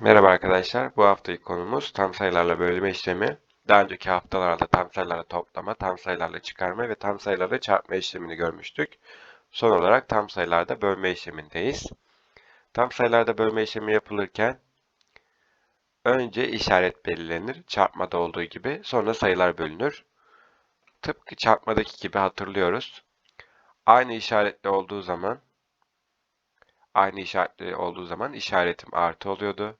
Merhaba arkadaşlar. Bu haftaki konumuz tam sayılarla bölme işlemi. Daha önceki haftalarda tam sayılarla toplama, tam sayılarla çıkarma ve tam sayılarla çarpma işlemini görmüştük. Son olarak tam sayılarda bölme işlemindeyiz. Tam sayılarda bölme işlemi yapılırken önce işaret belirlenir, çarpmada olduğu gibi, sonra sayılar bölünür. Tıpkı çarpmadaki gibi hatırlıyoruz. Aynı işaretli olduğu zaman aynı işaretli olduğu zaman işaretim artı oluyordu.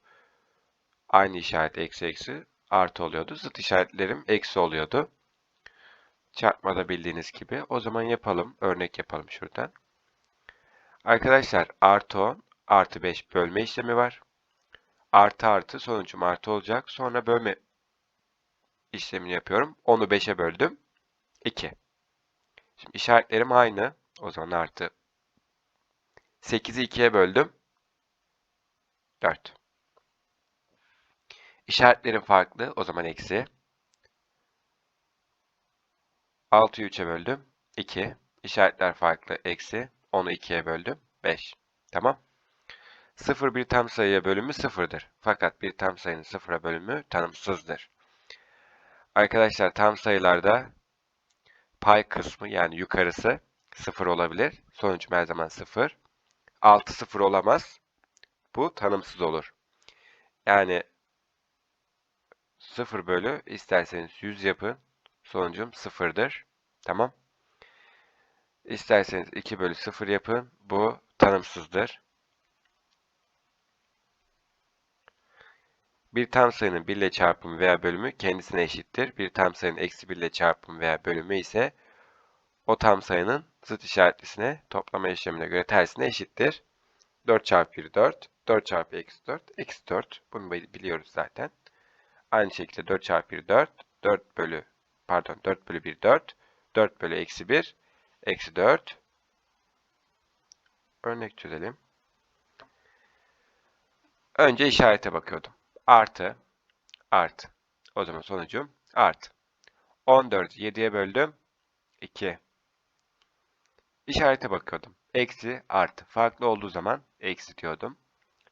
Aynı işaret eksi eksi artı oluyordu. Zıt işaretlerim eksi oluyordu. Çarpmada bildiğiniz gibi. O zaman yapalım. Örnek yapalım şuradan. Arkadaşlar artı 10 artı 5 bölme işlemi var. Artı artı sonucum artı olacak. Sonra bölme işlemini yapıyorum. 10'u 5'e böldüm. 2. Şimdi işaretlerim aynı. O zaman artı. 8'i 2'ye böldüm. 4. İşaretlerim farklı. O zaman eksi. 6'yı 3'e böldüm. 2. İşaretler farklı. Eksi. 10'u 2'ye böldüm. 5. Tamam. 0 bir tam sayıya bölümü 0'dır. Fakat bir tam sayının 0'a bölümü tanımsızdır. Arkadaşlar tam sayılarda pay kısmı yani yukarısı 0 olabilir. Sonuç her zaman 0. 6 0 olamaz. Bu tanımsız olur. Yani 0 bölü isterseniz 100 yapın. Sonucum 0'dır. Tamam. İsterseniz 2 bölü 0 yapın. Bu tanımsızdır. Bir tam sayının 1 ile çarpımı veya bölümü kendisine eşittir. Bir tam sayının eksi 1 ile çarpımı veya bölümü ise o tam sayının zıt işaretlisine toplama işlemine göre tersine eşittir. 4 çarpı 1 4, 4 çarpı eksi 4, eksi 4. Bunu biliyoruz zaten. Aynı şekilde 4 çarpı 1 4, 4 bölü pardon 4 bölü 1 4, 4 bölü eksi 1, eksi 4. Örnek çözelim. Önce işarete bakıyordum. Artı, artı. O zaman sonucum artı. 14'ü 7'ye böldüm. 2. İşarete bakıyordum. Eksi, artı. Farklı olduğu zaman eksi diyordum.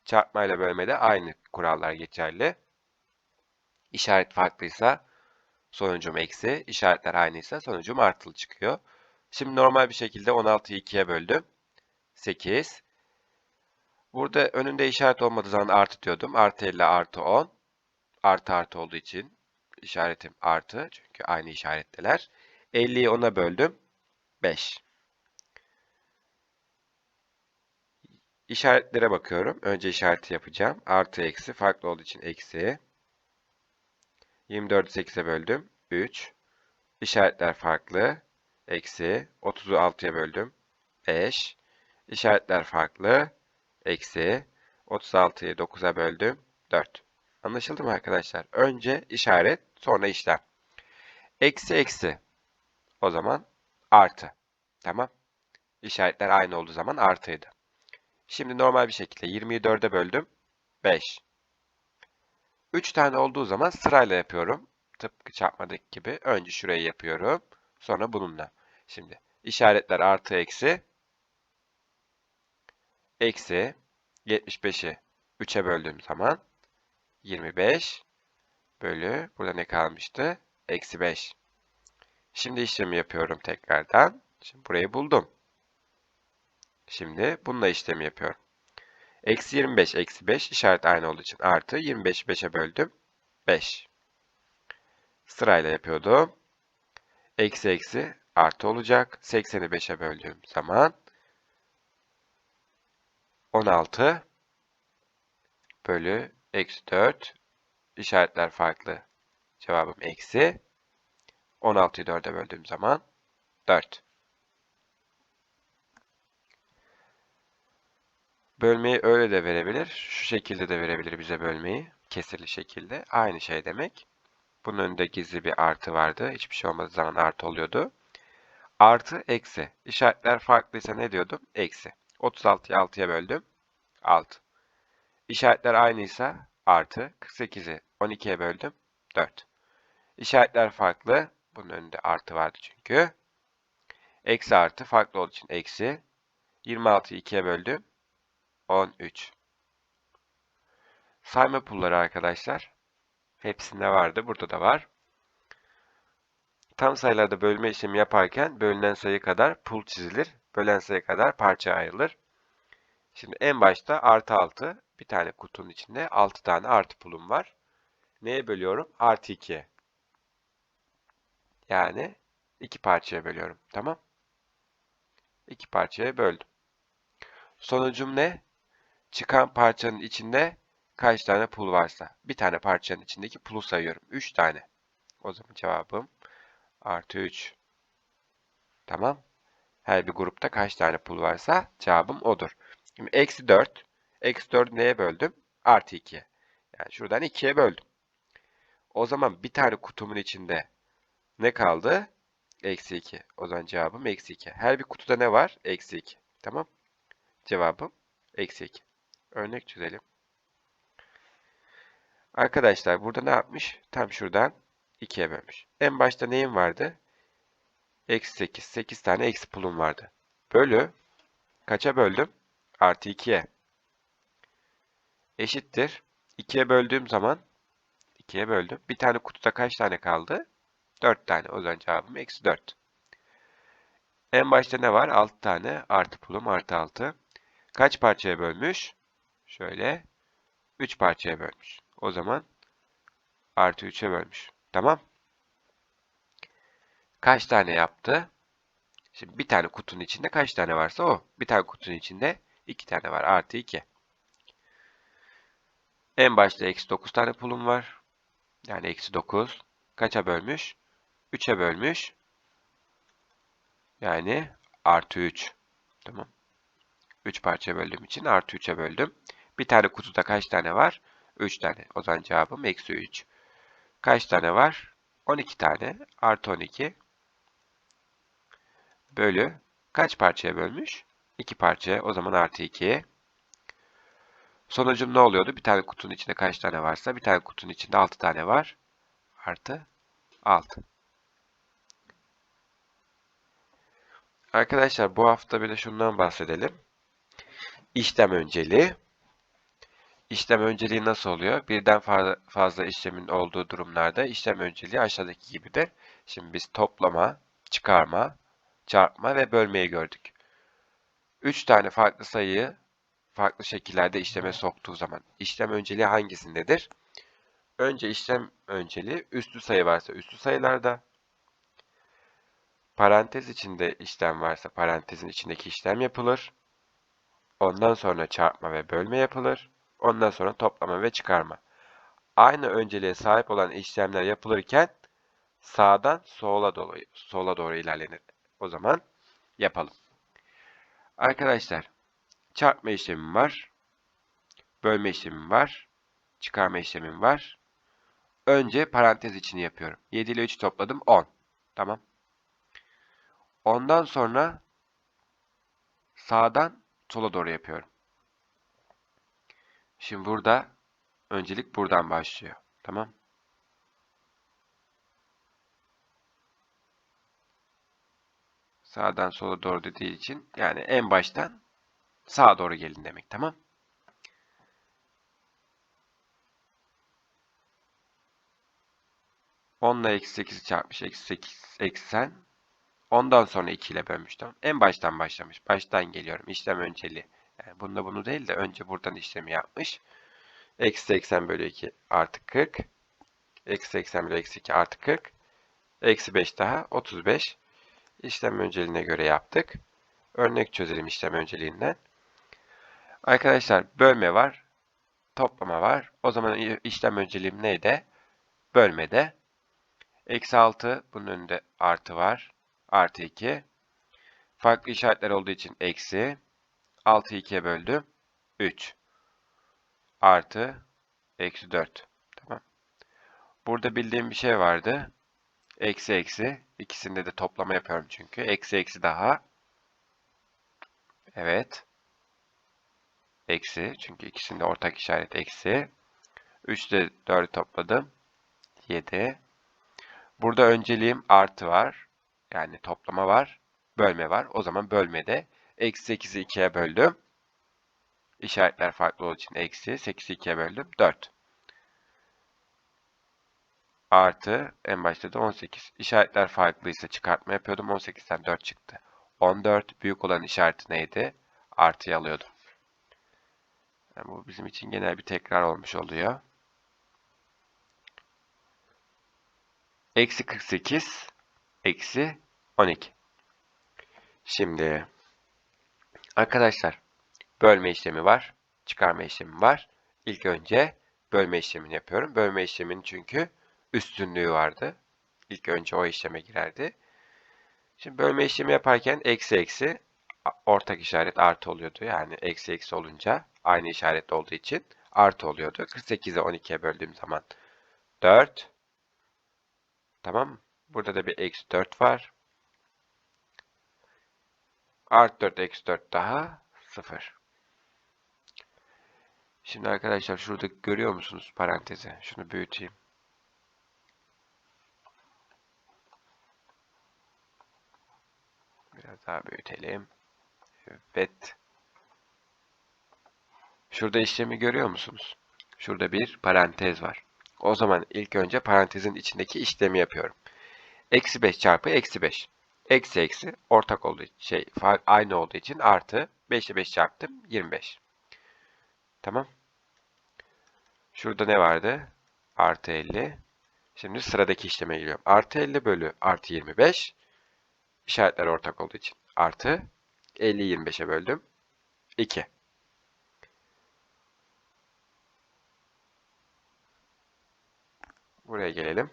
Çarpmayla bölmede aynı kurallar geçerli. İşaret farklıysa sonucum eksi, işaretler aynıysa sonucum artılı çıkıyor. Şimdi normal bir şekilde 16'yı 2'ye böldüm. 8. Burada önünde işaret olmadığı zaman artı diyordum. Artı 50 artı 10. Artı artı olduğu için işaretim artı. Çünkü aynı işaretteler. 50'yi 10'a böldüm. 5. İşaretlere bakıyorum. Önce işareti yapacağım. Artı eksi farklı olduğu için eksi. 24'ü 8'e böldüm. 3. İşaretler farklı. Eksi. 30'u 6'ya böldüm. 5. İşaretler farklı. Eksi. 36'yı 9'a böldüm. 4. Anlaşıldı mı arkadaşlar? Önce işaret, sonra işlem. Eksi eksi. O zaman artı. Tamam. İşaretler aynı olduğu zaman artıydı. Şimdi normal bir şekilde 20'yi 4'e böldüm. 5. 3 tane olduğu zaman sırayla yapıyorum. Tıpkı çarpmadaki gibi. Önce şurayı yapıyorum. Sonra bununla. Şimdi işaretler artı eksi. Eksi 75'i 3'e böldüğüm zaman 25 bölü burada ne kalmıştı? Eksi 5. Şimdi işlemi yapıyorum tekrardan. Şimdi burayı buldum. Şimdi bununla işlemi yapıyorum. Eksi 25, eksi 5 işaret aynı olduğu için artı 25'i 5'e böldüm. 5. Sırayla yapıyordum. Eksi eksi artı olacak. 80'i 5'e böldüğüm zaman 16 bölü eksi 4 işaretler farklı. Cevabım eksi. 16'yı 4'e böldüğüm zaman 4. Bölmeyi öyle de verebilir. Şu şekilde de verebilir bize bölmeyi. Kesirli şekilde. Aynı şey demek. Bunun önünde gizli bir artı vardı. Hiçbir şey olmadığı zaman artı oluyordu. Artı, eksi. İşaretler farklıysa ne diyordum? Eksi. 36'yı 6'ya böldüm. 6. İşaretler aynıysa artı. 48'i 12'ye böldüm. 4. İşaretler farklı. Bunun önünde artı vardı çünkü. Eksi artı farklı olduğu için eksi. 26'yı 2'ye böldüm. 13. Sayma pulları arkadaşlar. Hepsinde vardı. Burada da var. Tam sayılarda bölme işlemi yaparken bölünen sayı kadar pul çizilir. Bölen sayı kadar parça ayrılır. Şimdi en başta artı 6. Bir tane kutunun içinde 6 tane artı pulum var. Neye bölüyorum? Artı 2'ye. Yani iki parçaya bölüyorum. Tamam. İki parçaya böldüm. Sonucum ne? Çıkan parçanın içinde kaç tane pul varsa. Bir tane parçanın içindeki pulu sayıyorum. 3 tane. O zaman cevabım artı 3. Tamam. Her bir grupta kaç tane pul varsa cevabım odur. Şimdi eksi 4. Eksi 4 neye böldüm? Artı 2'ye. Yani şuradan 2'ye böldüm. O zaman bir tane kutumun içinde ne kaldı? Eksi 2. O zaman cevabım eksi 2. Her bir kutuda ne var? Eksi 2. Tamam. Cevabım eksi 2. Örnek çözelim. Arkadaşlar burada ne yapmış? Tam şuradan 2'ye bölmüş. En başta neyim vardı? Eksi 8. 8 tane eksi pulum vardı. Bölü. Kaça böldüm? Artı 2'ye. Eşittir. 2'ye böldüğüm zaman 2'ye böldüm. Bir tane kutuda kaç tane kaldı? 4 tane. O zaman cevabım eksi 4. En başta ne var? 6 tane. Artı pulum artı 6. Kaç parçaya bölmüş? Şöyle 3 parçaya bölmüş. O zaman artı 3'e bölmüş. Tamam. Kaç tane yaptı? Şimdi bir tane kutunun içinde kaç tane varsa o. Bir tane kutunun içinde 2 tane var. Artı 2. En başta eksi 9 tane pulum var. Yani eksi 9. Kaça bölmüş? 3'e bölmüş. Yani artı 3. Tamam. 3 parçaya böldüğüm için artı 3'e böldüm. Bir tane kutuda kaç tane var? 3 tane. O zaman cevabım eksi 3. Kaç tane var? 12 tane. Artı 12. Bölü. Kaç parçaya bölmüş? 2 parçaya. O zaman artı 2. Sonucum ne oluyordu? Bir tane kutunun içinde kaç tane varsa bir tane kutunun içinde 6 tane var. Artı 6. Arkadaşlar bu hafta bir de şundan bahsedelim. İşlem önceliği. İşlem önceliği nasıl oluyor? Birden fazla işlemin olduğu durumlarda işlem önceliği aşağıdaki gibidir. Şimdi biz toplama, çıkarma, çarpma ve bölmeyi gördük. 3 tane farklı sayıyı farklı şekillerde işleme soktuğu zaman işlem önceliği hangisindedir? Önce işlem önceliği üstü sayı varsa üstü sayılarda, parantez içinde işlem varsa parantezin içindeki işlem yapılır. Ondan sonra çarpma ve bölme yapılır. Ondan sonra toplama ve çıkarma. Aynı önceliğe sahip olan işlemler yapılırken sağdan sola doğru, sola doğru ilerlenir. O zaman yapalım. Arkadaşlar çarpma işlemim var. Bölme işlemim var. Çıkarma işlemim var. Önce parantez içini yapıyorum. 7 ile 3 topladım 10. Tamam. Ondan sonra sağdan sola doğru yapıyorum. Şimdi burada öncelik buradan başlıyor. Tamam. Sağdan sola doğru dediği için yani en baştan sağa doğru gelin demek. Tamam. Onla eksi 8'i çarpmış. Eksi 8 eksen. Ondan sonra 2 ile bölmüş. Tamam. En baştan başlamış. Baştan geliyorum. İşlem önceliği. Bunda bunu değil de önce buradan işlemi yapmış. Eksi 80 bölü 2 artı 40. Eksi 80 bölü eksi 2 artı 40. Eksi 5 daha 35. İşlem önceliğine göre yaptık. Örnek çözelim işlem önceliğinden. Arkadaşlar bölme var. Toplama var. O zaman işlem önceliğim neydi? Bölmede. Eksi 6 bunun önünde artı var. Artı 2. Farklı işaretler olduğu için eksi. 6'yı 2'ye böldüm. 3. Artı. Eksi 4. Tamam. Burada bildiğim bir şey vardı. Eksi eksi. İkisinde de toplama yapıyorum çünkü. Eksi eksi daha. Evet. Eksi. Çünkü ikisinde ortak işaret eksi. 3 ile 4'ü topladım. 7. Burada önceliğim artı var. Yani toplama var. Bölme var. O zaman bölmede Eksi 8'i 2'ye böldüm. İşaretler farklı olduğu için eksi. 8'i 2'ye böldüm. 4. Artı en başta da 18. İşaretler farklıysa çıkartma yapıyordum. 18'den 4 çıktı. 14 büyük olan işareti neydi? Artıyı alıyordum. Yani bu bizim için genel bir tekrar olmuş oluyor. Eksi 48 eksi 12. Şimdi arkadaşlar bölme işlemi var. Çıkarma işlemi var. İlk önce bölme işlemini yapıyorum. Bölme işleminin çünkü üstünlüğü vardı. İlk önce o işleme girerdi. Şimdi bölme işlemi yaparken eksi eksi ortak işaret artı oluyordu. Yani eksi eksi olunca aynı işaret olduğu için artı oluyordu. 48'i 12'ye böldüğüm zaman 4. Tamam Burada da bir eksi 4 var. Artı 4 eksi 4 daha 0. Şimdi arkadaşlar şurada görüyor musunuz parantezi? Şunu büyüteyim. Biraz daha büyütelim. Evet. Şurada işlemi görüyor musunuz? Şurada bir parantez var. O zaman ilk önce parantezin içindeki işlemi yapıyorum. Eksi 5 çarpı eksi 5. Eksi eksi ortak olduğu şey aynı olduğu için artı 5 ile 5 çarptım 25. Tamam. Şurada ne vardı? Artı 50. Şimdi sıradaki işleme geliyorum. Artı 50 bölü artı 25. İşaretler ortak olduğu için artı 50 25'e böldüm. 2. Buraya gelelim.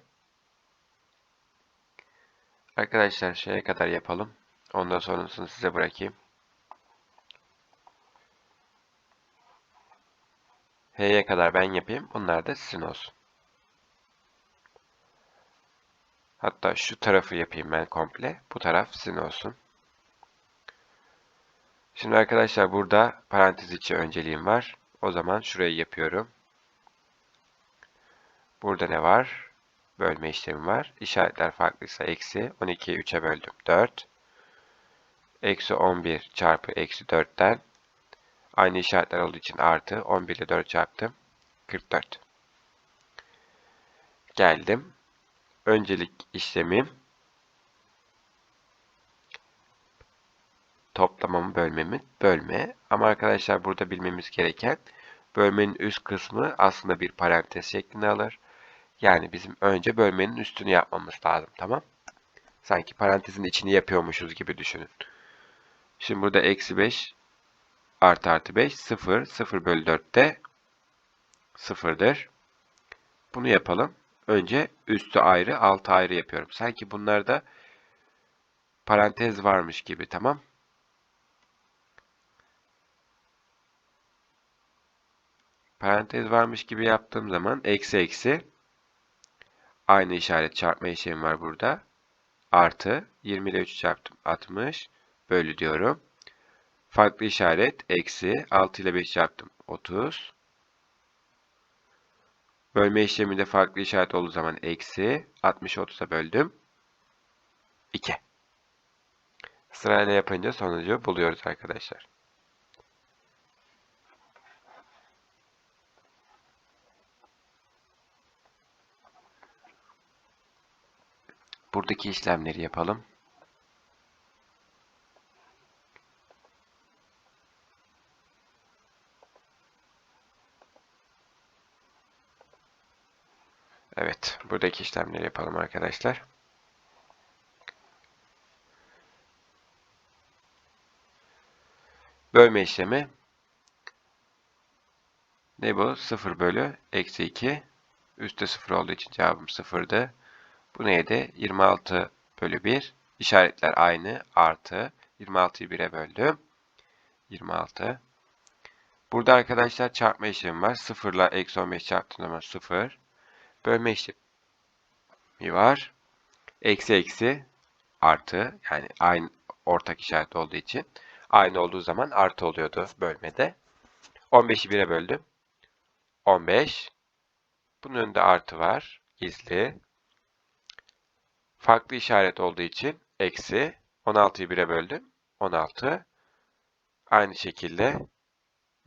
Arkadaşlar şeye kadar yapalım. Ondan sonrasını size bırakayım. H'ye kadar ben yapayım. Bunlar da sizin olsun. Hatta şu tarafı yapayım ben komple. Bu taraf sizin olsun. Şimdi arkadaşlar burada parantez içi önceliğim var. O zaman şurayı yapıyorum. Burada ne var? Bölme işlemi var. İşaretler farklıysa eksi. 12'yi 3'e böldüm. 4. Eksi 11 çarpı eksi 4'ten aynı işaretler olduğu için artı. 11 ile 4 çarptım. 44. Geldim. Öncelik işlemim toplamamı bölmemi bölme. Ama arkadaşlar burada bilmemiz gereken bölmenin üst kısmı aslında bir parantez şeklinde alır. Yani bizim önce bölmenin üstünü yapmamız lazım. Tamam. Sanki parantezin içini yapıyormuşuz gibi düşünün. Şimdi burada eksi 5 artı artı 5 0. 0 bölü 4 de 0'dır. Bunu yapalım. Önce üstü ayrı, altı ayrı yapıyorum. Sanki bunlarda parantez varmış gibi. Tamam. Parantez varmış gibi yaptığım zaman eksi eksi Aynı işaret çarpma işlemi var burada. Artı 20 ile 3 çarptım 60 bölü diyorum. Farklı işaret eksi 6 ile 5 çarptım 30. Bölme işleminde farklı işaret olduğu zaman eksi 60'ı 30'a böldüm. 2. Sırayla yapınca sonucu buluyoruz arkadaşlar. Buradaki işlemleri yapalım. Evet, buradaki işlemleri yapalım arkadaşlar. Bölme işlemi ne bu? 0 bölü eksi 2. Üstte 0 olduğu için cevabım 0'dı. Bu neydi? 26 bölü 1. İşaretler aynı. Artı. 26'yı 1'e böldüm. 26. Burada arkadaşlar çarpma işlemi var. 0 ile eksi 15 çarptığım zaman 0. Bölme işlemi var. Eksi eksi artı. Yani aynı ortak işaret olduğu için. Aynı olduğu zaman artı oluyordu bölmede. 15'i 1'e böldüm. 15. Bunun önünde artı var. Gizli. Farklı işaret olduğu için eksi 16'yı 1'e böldüm. 16. Aynı şekilde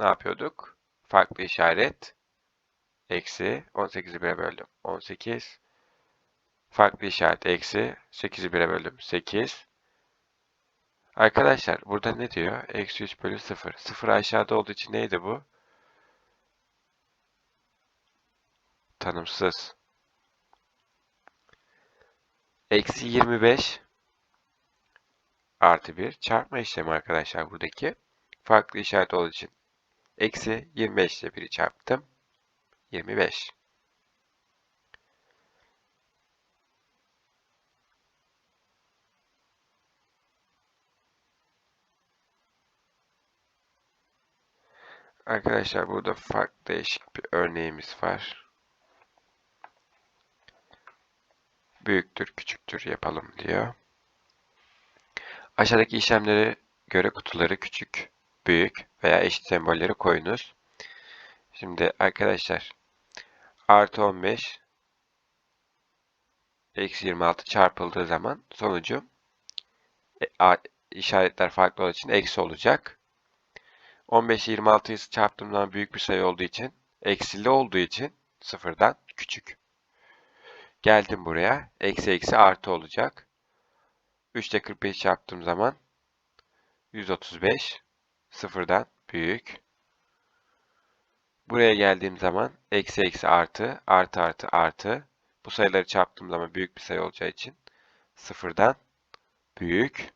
ne yapıyorduk? Farklı işaret. Eksi 18'i 1'e böldüm. 18. Farklı işaret. Eksi 8'i 1'e böldüm. 8. Arkadaşlar burada ne diyor? Eksi 3 bölü 0. 0 aşağıda olduğu için neydi bu? Tanımsız. Eksi 25 artı 1 çarpma işlemi arkadaşlar buradaki. Farklı işaret olduğu için eksi 25 ile 1'i çarptım. 25. Arkadaşlar burada farklı değişik bir örneğimiz var. Büyüktür, küçüktür yapalım diyor. Aşağıdaki işlemlere göre kutuları küçük, büyük veya eşit sembolleri koyunuz. Şimdi arkadaşlar artı 15 eksi 26 çarpıldığı zaman sonucu e, işaretler farklı olduğu için eksi olacak. 15 ile 26'yı çarptığımdan büyük bir sayı olduğu için eksili olduğu için sıfırdan küçük. Geldim buraya. Eksi eksi artı olacak. 3 ile 45 çarptığım zaman 135 sıfırdan büyük. Buraya geldiğim zaman eksi eksi artı artı artı artı. Bu sayıları çarptığım zaman büyük bir sayı olacağı için sıfırdan büyük.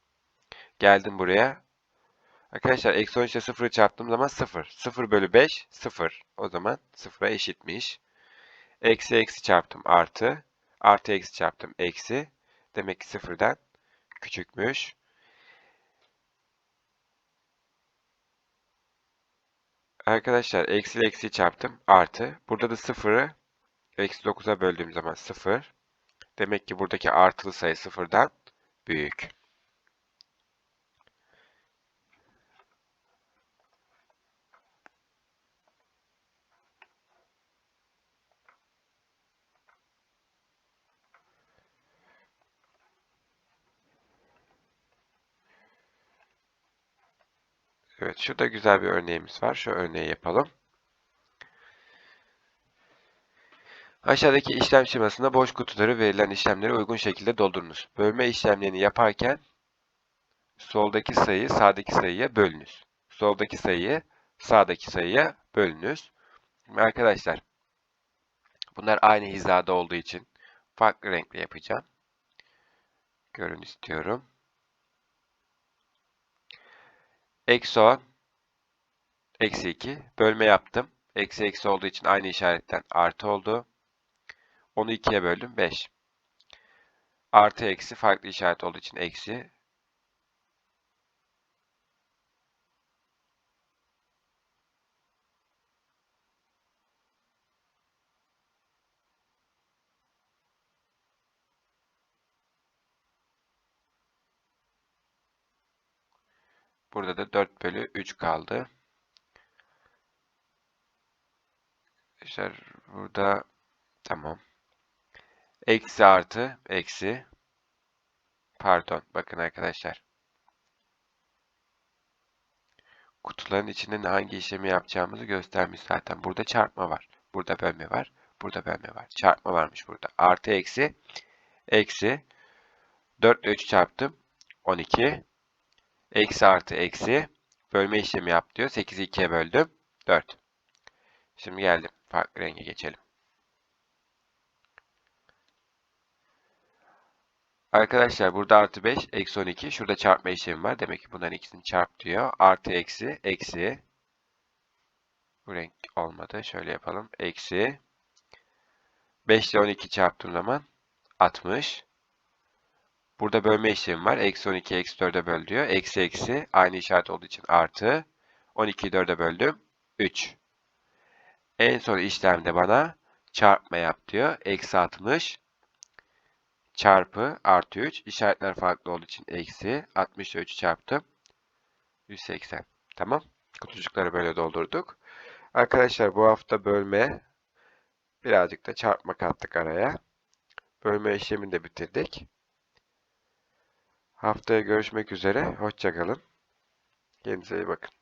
Geldim buraya. Arkadaşlar eksi 13 ile 0'ı çarptığım zaman 0. 0 bölü 5 0. O zaman 0'a eşitmiş. Eksi eksi çarptım artı. Artı eksi çarptım eksi. Demek ki 0'dan küçükmüş. Arkadaşlar eksi eksi çarptım artı. Burada da 0'ı eksi 9'a böldüğüm zaman 0. Demek ki buradaki artılı sayı 0'dan büyük. Evet, şurada güzel bir örneğimiz var. Şu örneği yapalım. Aşağıdaki işlem şemasında boş kutuları verilen işlemleri uygun şekilde doldurunuz. Bölme işlemlerini yaparken soldaki sayıyı sağdaki sayıya bölünüz. Soldaki sayıyı sağdaki sayıya bölünüz. Arkadaşlar bunlar aynı hizada olduğu için farklı renkle yapacağım. Görün istiyorum. Eksi 10. Eksi 2. Bölme yaptım. Eksi eksi olduğu için aynı işaretten artı oldu. Onu 2'ye böldüm. 5. Artı eksi farklı işaret olduğu için eksi. Burada da 4 bölü 3 kaldı. Arkadaşlar burada tamam. Eksi artı eksi. Pardon bakın arkadaşlar. Kutuların içinde hangi işlemi yapacağımızı göstermiş zaten. Burada çarpma var. Burada bölme var. Burada bölme var. Çarpma varmış burada. Artı eksi. Eksi. 4 ile 3 çarptım. 12. Eksi artı eksi. Bölme işlemi yap diyor. 8'i 2'ye böldüm. 4. Şimdi geldim. Farklı renge geçelim. Arkadaşlar burada artı 5, eksi 12. Şurada çarpma işlemi var. Demek ki bunların ikisini çarp diyor. Artı eksi, eksi. Bu renk olmadı. Şöyle yapalım. Eksi. 5 ile 12 çarptığım zaman 60. Burada bölme işlemi var. Eksi 12, eksi 4'e böl diyor. Eksi eksi aynı işaret olduğu için artı. 12'yi 4'e böldüm. 3. En son işlemde bana çarpma yap diyor. Eksi 60 çarpı artı 3. İşaretler farklı olduğu için eksi. 60 ile 3'ü çarptım. 180. Tamam. Kutucukları böyle doldurduk. Arkadaşlar bu hafta bölme birazcık da çarpma kattık araya. Bölme işlemini de bitirdik. Haftaya görüşmek üzere. Hoşçakalın. Kendinize iyi bakın.